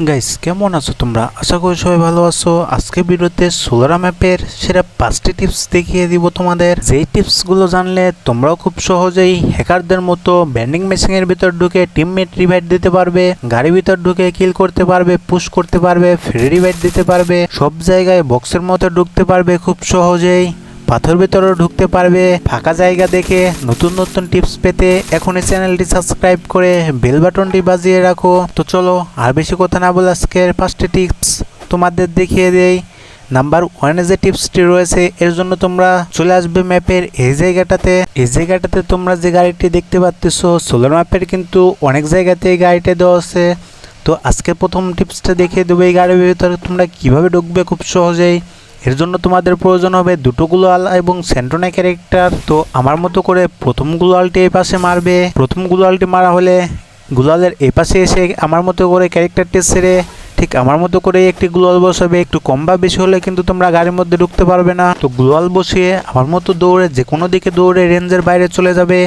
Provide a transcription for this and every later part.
Guys কেমন আছো তোমরা? আশা করি সবাই ভালো আছো। আজকে ভিডিওতে সোলারা ম্যাপের সেরা পাঁচটি টিপস দেখিয়ে দিব তোমাদের। যেই টিপসগুলো জানলে তোমরাও খুব সহজেই হ্যাকারদের মতো ব্যান্ডিং মেশিনের ভিতর ঢুকে টিমমেট রিভাইড দিতে পারবে, গাড়ির ভিতর ঢুকে কিল করতে পারবে পুশ করতে পারবে ফ্রি রিভাইড দিতে পারবে, সব জায়গায় বক্সের মতো ঢুকতে পারবে খুব সহজেই। পাথর ভেতরেও ঢুকতে পারবে। ফাঁকা জায়গা দেখে নতুন নতুন টিপস পেতে এখনই চ্যানেলটি সাবস্ক্রাইব করে বেল বাটনটি বাজিয়ে রাখো। তো চলো, আর বেশি কথা না বলে আজকের পাঁচটি টিপস তোমাদের দেখিয়ে দেই। নাম্বার ওয়ানে যে টিপসটি রয়েছে, এর জন্য তোমরা চলে আসবে ম্যাপের এই জায়গাটাতে। এই জায়গাটাতে তোমরা যে গাড়িটি দেখতে পাচ্ছ সোলার ম্যাপের কিন্তু অনেক জায়গাতে এই গাড়িটা দেওয়া আছে। তো আজকে প্রথম টিপসটা দেখিয়ে দেবো এই গাড়ির ভিতরে তোমরা কীভাবে ঢুকবে খুব সহজেই। এর জন্য তোমাদের প্রয়োজন হবে দুটো গুলাল এবং সেন্টোনা ক্যারেক্টার। তো আমার মতো করে প্রথম গুলালটি এই পাশে মারবে। প্রথম গুলোয়ালটি মারা হলে গুলালের এই পাশে এসে আমার মতো করে ক্যারেক্টারটি সেরে ঠিক আমার মতো করে একটি গ্লোয়াল বসাবে। একটু কম বা বেশি হলে কিন্তু তোমরা গাড়ির মধ্যে ঢুকতে পারবে না। তো গ্লোয়াল বসিয়ে আমার মতো দৌড়ে যে কোনো দিকে দৌড়ে রেঞ্জের বাইরে চলে যাবে।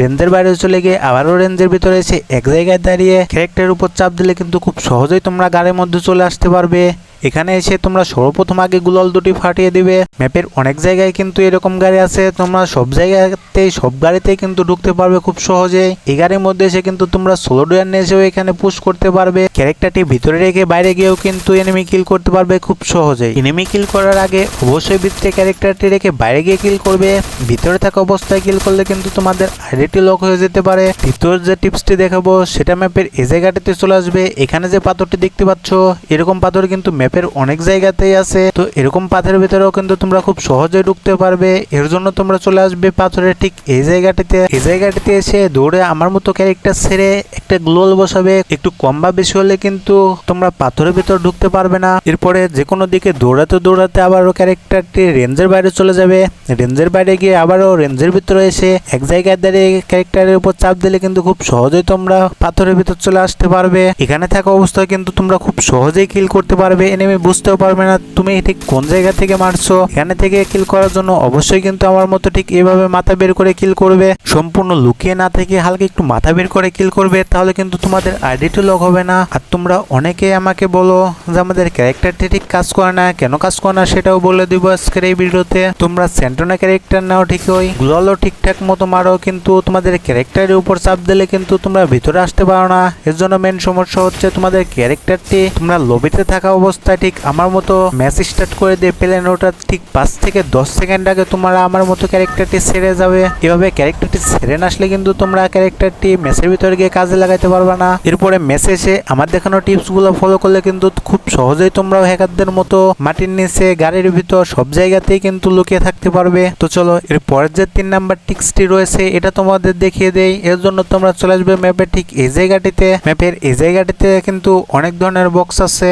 রেঞ্জের বাইরে চলে গিয়ে আবারও রেঞ্জের ভিতরে এসে এক জায়গায় দাঁড়িয়ে ক্যারেক্টারের উপর চাপ দিলে কিন্তু খুব সহজেই তোমরা গাড়ির মধ্যে চলে আসতে পারবে। এখানে এসে তোমরা সর্বপ্রথম আগে গুলাল দুটি ফাটিয়ে দিবে। ম্যাপের অনেক জায়গায় কিন্তু এরকম গাড়ি আছে, তোমরা সব জায়গাতেই, সব গাড়িতেই কিন্তু ঢুকতে পারবে খুব সহজে এই গাড়ির মধ্যে এসে কিন্তু তোমরা সোলো ডুয়ার এসেও এখানে পুশ করতে পারবে। ক্যারেক্টারটি ভিতরে রেখে বাইরে গিয়েও কিন্তু এনিমি কিল করতে পারবে খুব সহজে এনিমি কিল করার আগে অবশ্যই ভিতরে ক্যারেক্টারটি রেখে বাইরে গিয়ে কিল করবে। ভিতরে থাকা অবস্থায় কিল করলে কিন্তু তোমাদের আইডিটি লক হয়ে যেতে পারে। দ্বিতীয় যে টিপসটি দেখাবো, সেটা ম্যাপের এই জায়গাটিতে চলে আসবে। এখানে যে পাথরটি দেখতে পাচ্ছ, এরকম পাথর কিন্তু ম্যাপের অনেক জায়গাতেই আছে। তো এরকম পাথরের ভিতরেও কিন্তু তোমরা খুব সহজে ঢুকতে পারবে। এর জন্য তোমরা চলে আসবে পাথরের ঠিক এই জায়গাটিতে। এই জায়গাটিতে এসে দৌড়ে আমার মতো ক্যারেক্টার ছেড়ে একটা গ্লোল বসাবে। একটু কম বা বেশি হলে কিন্তু তোমরা পাথরের ভিতর ঢুকতে পারবে না। এরপরে যে কোনো দিকে দৌড়াতে দৌড়াতে আবারও ক্যারেক্টারটি রেঞ্জের বাইরে চলে যাবে। রেঞ্জের বাইরে গিয়ে আবারও রেঞ্জের ভিতরে এসে এক জায়গায় দাঁড়িয়ে ক্যারেক্টারের উপর চাপ দিলে কিন্তু খুব সহজেই তোমরা পাথরের ভিতর চলে আসতে পারবে। এখানে থাকা অবস্থায় কিন্তু তোমরা খুব সহজেই কিল করতে পারবে। এনেমি বুঝতেও পারবে না, তুমি ঠিক কোন জায়গা থেকে মারছো? এখানে থেকে কিল করার জন্য অবশ্যই কিন্তু আমার মতো ঠিক এভাবে মাথা বের করে কিল করবে। সম্পূর্ণ লুকিয়ে না থেকে হালকা একটু মাথা বের করে কিল করবে, তাহলে কিন্তু তোমাদের আইডিটি লক হবে না। আর তোমরা অনেকে আমাকে বলো যে, আমাদের ক্যারেক্টারটি ঠিক কাজ করে না। কেন কাজ করে না? সেটাও বলে দিব আজকের এই ভিডিওতে। তোমরা সেন্টোনা ক্যারেক্টার নাও ঠিক ওই। গ্লোয়ালও ঠিকঠাক মতো মারো, কিন্তু তোমাদের ক্যারেক্টারের উপর চাপ দিলে কিন্তু তোমরা ভিতরে আসতে পারো না। এর জন্য মেন সমস্যা হচ্ছে তোমাদের ক্যারেক্টারটি তোমরা লবিতে থাকা অবস্থায় ঠিক আমার মতো ম্যাচ স্টার্ট করে দিয়ে পেলেন ওটা ঠিক পাঁচ থেকে দশ সেকেন্ড আগে তোমরা আমার মতো ক্যারেক্টারটি সেরে যাবে। এভাবে ক্যারেক্টারটি সেরে না আসলে কিন্তু তোমরা ক্যারেক্টারটি ম্যাচের ভিতরে গিয়ে কাজে লাগাইতে পারবে না। এরপরে ম্যাচে এসে আমার দেখানো টিপসগুলো ফলো করলে কিন্তু খুব সহজেই তোমরাও হ্যাকারদের মতো মাটির নিচে, গাড়ির ভিতর, সব জায়গাতেই কিন্তু লুকিয়ে থাকতে পারবে। তো চলো, এর পরের যে তিন নাম্বার টিক্সটি রয়েছে, এটা তোমাদের দেখিয়ে দেই। এর জন্য তোমরা চলে আসবে ম্যাপের ঠিক এই জায়গাটিতে। ম্যাপের এই জায়গাটিতে কিন্তু অনেক ধরনের বক্স আছে।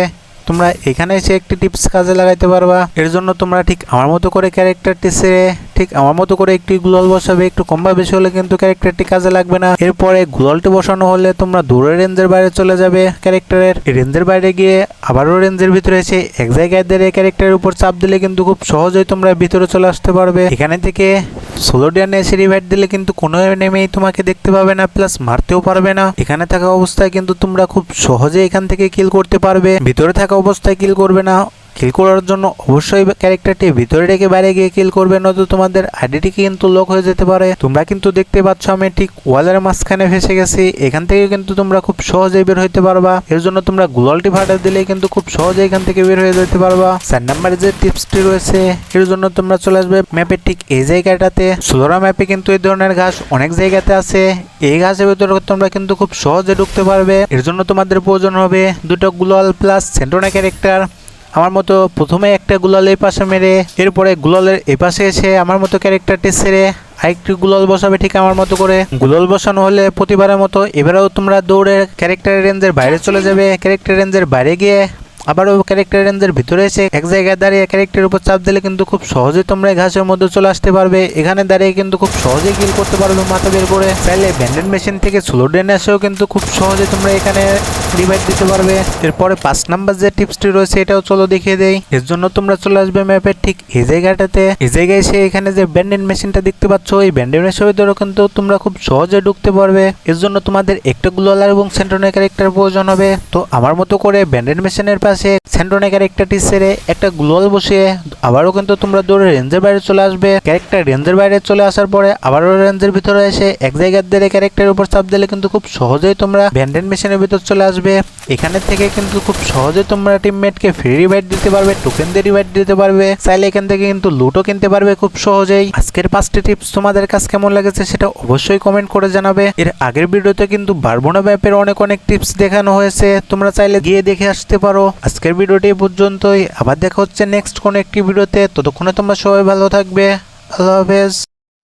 তোমরা এখানে এসে একটি টিপস কাজে লাগাইতে পারবা। এর জন্য তোমরা ঠিক আমার মতো করে ক্যারেক্টারটি সেরে ঠিক আমার মতো করে একটি গ্লোয়াল বসাবে। একটু কম বা বেশি হলে কিন্তু ক্যারেক্টারটি কাজে লাগবে না। এরপরে গ্লোয়ালটি বসানো হলে তোমরা দূরের রেঞ্জের বাইরে চলে যাবে ক্যারেক্টারের রেঞ্জের বাইরে গিয়ে আবারও রেঞ্জের ভিতরে এসে এক জায়গায় দাঁড়িয়ে ক্যারেক্টারের উপর চাপ দিলে কিন্তু খুব সহজেই তোমরা ভিতরে চলে আসতে পারবে। এখানে থেকে সোলোডিয়ান এসে রিভাইট দিলে কিন্তু কোনো নেমেই তোমাকে দেখতে পাবে না, প্লাস মারতেও পারবে না। এখানে থাকা অবস্থায় কিন্তু তোমরা খুব সহজে এখান থেকে কিল করতে পারবে। ভিতরে থাকা অবস্থায় কিল করবে না। কিল করার জন্য অবশ্যই ক্যারেক্টারটি ভিতরে রেখে বাইরে গিয়ে কিল করবে, নয়তো তোমাদের আইডিটি কিন্তু লক হয়ে যেতে পারে। তোমরা কিন্তু দেখতে পাচ্ছ আমি ঠিক ওয়ালের মাঝখানে ফেসে গেছি, এখান থেকে কিন্তু তোমরা খুব সহজেই বের হইতে পারবা। এর জন্য তোমরা গ্লোয়ালটি ফাটা দিলে কিন্তু খুব সহজে এখান থেকে বের হয়ে যেতে পারবা। চার নাম্বারে যে টিপসটি রয়েছে, এর জন্য তোমরা চলে আসবে ম্যাপের ঠিক এই জায়গাটাতে। সোলোরা ম্যাপে কিন্তু এই ধরনের ঘাস অনেক জায়গাতে আছে। এই ঘাসের ভিতরে তোমরা কিন্তু খুব সহজে ঢুকতে পারবে। এর জন্য তোমাদের প্রয়োজন হবে দুটো গ্লোয়াল প্লাস সেন্টোনা ক্যারেক্টার আমার মতো প্রথমে একটা গুলাল পাশে মেরে, এরপরে গুলালের এই পাশে এসে আমার মতো ক্যারেক্টারটি ছেড়ে আরেকটি গুলাল বসাবে ঠিক আমার মতো করে। গুলাল বসানো হলে প্রতিবারের মতো এবারেও তোমরা দৌড়ে ক্যারেক্টার রেঞ্জের বাইরে চলে যাবে। ক্যারেক্টার রেঞ্জের বাইরে গিয়ে আবারও ক্যারেক্টার রেঞ্জের ভিতরে এসে এক জায়গায় দাঁড়িয়ে ক্যারেক্টারের উপর চাপ দিলে কিন্তু খুব সহজেই তোমরা ঘাসের মধ্যে চলে আসতে পারবে। এখানে দাঁড়িয়ে কিন্তু খুব সহজেই কিল করতে পারবে মাথা বের করে। চাইলে ব্যান্ডেড মেশিন থেকে স্লো ডেন এসেও কিন্তু খুব সহজে তোমরা এখানে রিভাইড দিতে পারবে। এরপরে পাঁচ নাম্বার যে টিপসটি রয়েছে, এটাও চলো দেখিয়ে দেই। এর জন্য তোমরা চলে আসবে ম্যাপের ঠিক এই জায়গাটাতে। এই জায়গায় এসে এখানে যে ব্যান্ডেন মেশিনটা দেখতে পাচ্ছ, এই ব্যান্ডেন মেশিনের ভিতরে কিন্তু তোমরা খুব সহজে ঢুকতে পারবে। এর জন্য তোমাদের একটা গ্লোয়ালার এবং সেন্ট্রোনের ক্যারেক্টার প্রয়োজন হবে। তো আমার মতো করে ব্যান্ডেন মেশিনের পাশে সেন্ট্রোনের ক্যারেক্টারটি সেরে একটা গ্লোয়াল বসিয়ে আবারও কিন্তু তোমরা দৌড়ে রেঞ্জের বাইরে চলে আসবে। ক্যারেক্টার রেঞ্জের বাইরে চলে আসার পরে আবারও রেঞ্জের ভিতরে এসে এক জায়গার দিলে ক্যারেক্টারের উপর চাপ দিলে কিন্তু খুব সহজেই তোমরা ব্যান্ডেন মেশিনের ভিতর চলে আসবে। এখানে থেকে কিন্তু খুব সহজে তোমরা টিমমেটকে ফ্রি রিভাইড দিতে পারবে টোকেন দিয়ে রিভাইড দিতে পারবে। চাইলে এখান থেকে কিন্তু লুটও কিনতে পারবে খুব সহজেই। আজকের পাঁচটি টিপস তোমাদের কাছে কেমন লেগেছে সেটা অবশ্যই কমেন্ট করে জানাবে। এর আগের ভিডিওতে কিন্তু বারবোনা ব্যাপের অনেক অনেক টিপস দেখানো হয়েছে। তোমরা চাইলে গিয়ে দেখে আসতে পারো। আজকের ভিডিওটি পর্যন্তই। আবার দেখা হচ্ছে নেক্সট কোনো একটি ভিডিওতে। ততক্ষণে তোমরা সবাই ভালো থাকবে। আল্লাহ হাফেজ।